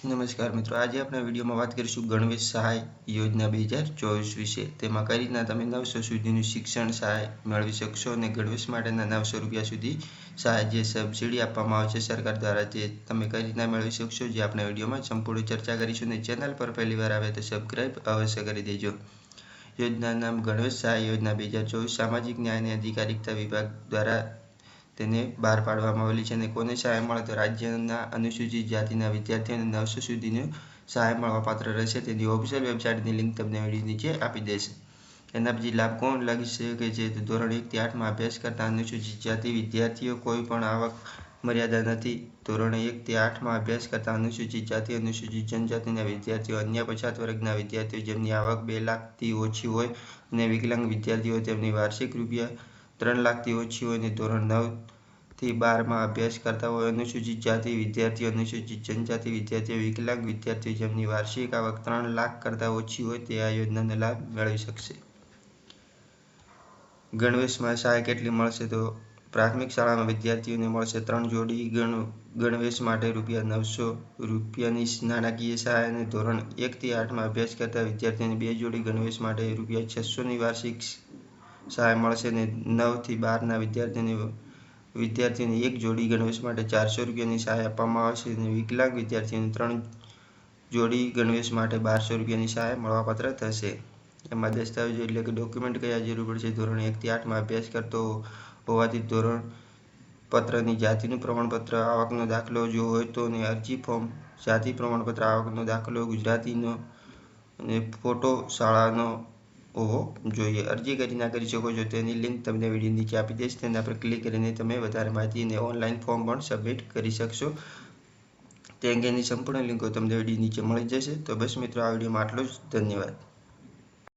નમસ્કાર મિત્રો, આજે આપણે વિડીયોમાં વાત કરીશું ગણવેશ સહાય યોજના બે હજાર ચોવીસ વિશે. તેમાં કઈ રીતના તમે નવસો સુધીનું શિક્ષણ સહાય મેળવી શકશો અને ગણવેશ માટેના નવસો રૂપિયા સુધી સહાય જે સબસિડી આપવામાં આવે છે સરકાર દ્વારા જે તમે કઈ રીતના મેળવી શકશો જે આપણે વિડીયોમાં સંપૂર્ણ ચર્ચા કરીશું અને ચેનલ પર પહેલી વાર આવે તો સબસ્ક્રાઈબ અવશ્ય કરી દેજો. યોજના નામ ગણવેશ સહાય યોજના બે હજાર ચોવીસ સામાજિક ન્યાય અને અધિકારિકતા વિભાગ દ્વારા તેને બહાર પાડવામાં આવેલી છે અને કોને સહાય મળે તો રાજ્યના અનુસૂચિત જાતિના વિદ્યાર્થીઓને નવસો સુધીનું સહાય મળવાપાત્ર રહેશે. તેની ઓફિશિયલ વેબસાઇટની લિંક તમને વીડિયો નીચે આપી દેશે. એના પછી લાભ કોણ લાગી શકે છે? તો ધોરણ એકથી આઠમાં અભ્યાસ કરતા અનુસૂચિત જાતિ વિદ્યાર્થીઓ કોઈ પણ આવક મર્યાદા નથી. ધોરણ એકથી આઠમાં અભ્યાસ કરતા અનુસૂચિત જાતિ, અનુસૂચિત જનજાતિના વિદ્યાર્થીઓ, અન્ય પછાત વર્ગના વિદ્યાર્થીઓ જેમની આવક બે લાખથી ઓછી હોય અને વિકલાંગ વિદ્યાર્થીઓ તેમની વાર્ષિક રૂપિયા ત્રણ લાખથી ઓછી હોય અને ધોરણ નવથી બારમાં અભ્યાસ કરતા હોય, અનુસૂચિત જાતિ વિદ્યાર્થીઓ, અનુસૂચિત જનજાતિ વિદ્યાર્થીઓ વિકલાંગ વિદ્યાર્થીઓ જેમની વાર્ષિક આવક ત્રણ લાખ કરતાં ઓછી હોય તે આ યોજનાનો લાભ મેળવી શકશે. ગણવેશમાં સહાય કેટલી મળશે તો પ્રાથમિક શાળામાં વિદ્યાર્થીઓને મળશે ત્રણ જોડી ગણ, ગણવેશ માટે રૂપિયા નવસો રૂપિયાની નાણાકીય સહાય અને ધોરણ એકથી આઠમાં અભ્યાસ કરતા વિદ્યાર્થીઓને બે જોડી ગણવેશ માટે રૂપિયા છસોની વાર્ષિક સહાય મળશે અને નવથી બારના વિદ્યાર્થીઓને વિદ્યાર્થીઓને એક જોડી ગણવેશ માટે ચારસો રૂપિયાની સહાય આપવામાં આવશે અને વિકલાંગ વિદ્યાર્થીઓને ત્રણ જોડી ગણવેશ માટે બારસો રૂપિયાની સહાય મળવાપાત્ર થશે. એમાં દસ્તાવેજો એટલે કે ડોક્યુમેન્ટ કયા જરૂર પડશે? ધોરણ એકથી આઠમાં અભ્યાસ કરતો હોવાથી ધોરણ પત્રની જાતિનું પ્રમાણપત્ર, આવકનો દાખલો જો હોય તો અને અરજી ફોર્મ, જાતિ પ્રમાણપત્ર, આવકનો દાખલો, ગુજરાતીનો અને ફોટો શાળાનો હોવો જોઈએ, અરજી કરી ના કરી શકો છો, તેની લિંક તમને વીડિયો નીચે આપી દઈશ. તેના પર ક્લિક કરીને તમે વધારે માહિતી અને ઓનલાઈન ફોર્મ પણ સબમિટ કરી શકશો. તે અંગેની સંપૂર્ણ લિંકો તમને વીડિયો નીચે મળી જશે. તો બસ મિત્રો, આ વિડીયોમાં આટલો જ. ધન્યવાદ.